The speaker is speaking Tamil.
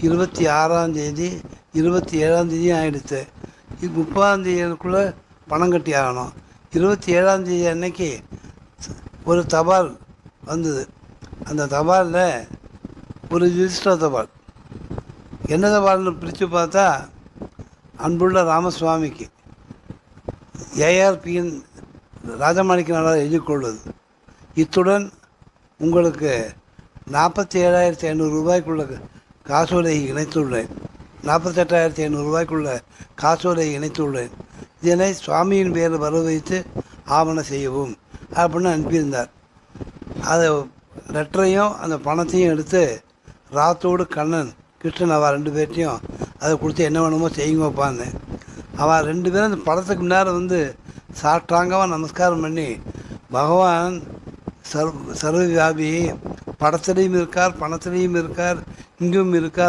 இருபத்தி ஆறாம் தேதி இருபத்தி ஏழாம் தேதியும் ஆகிடுச்சு இது முப்பதாம் தேதிக்குள்ளே பணம் கட்டி ஆகணும். இருபத்தி ஏழாம் தேதி அன்னைக்கு ஒரு தபால் வந்தது. அந்த தபாலில் ஒரு ரிஜிஸ்டர் தபால். என்ன தபால்னு பிரித்து பார்த்தா அன்புள்ள ராமசுவாமிக்கு. ஏஆர்பியின் ராஜமாணிக்க நாளாக எழுதிக்கொள்வது இத்துடன் உங்களுக்கு நாற்பத்தி ஏழாயிரத்தி ஐநூறு ரூபாய்க்குள்ள காசோலையை இணைத்துள்ளேன். நாற்பத்தெட்டாயிரத்தி ஐநூறு ரூபாய்க்குள்ள இணைத்துள்ளேன். இதனை சுவாமியின் பேரில் வர வைத்து ஆவணம் செய்யவும் அப்படின்னு அனுப்பியிருந்தார். அதை லெட்டரையும் அந்த பணத்தையும் எடுத்து ராத்தோடு கண்ணன் கிருஷ்ணன் அவள் ரெண்டு பேர்ட்டையும் அதை கொடுத்து என்ன வேணுமோ செய்யுங்கப்பான்னு. அவள் ரெண்டு பேரும் அந்த படத்துக்கு முன்னாடி வந்து சாஷ்டாங்கமாக நமஸ்காரம் பண்ணி பகவான் சர்வ சர்வவியாபி படத்துலேயும் இருக்கார் பணத்துலேயும் இருக்கார் இங்கும் இருக்கார்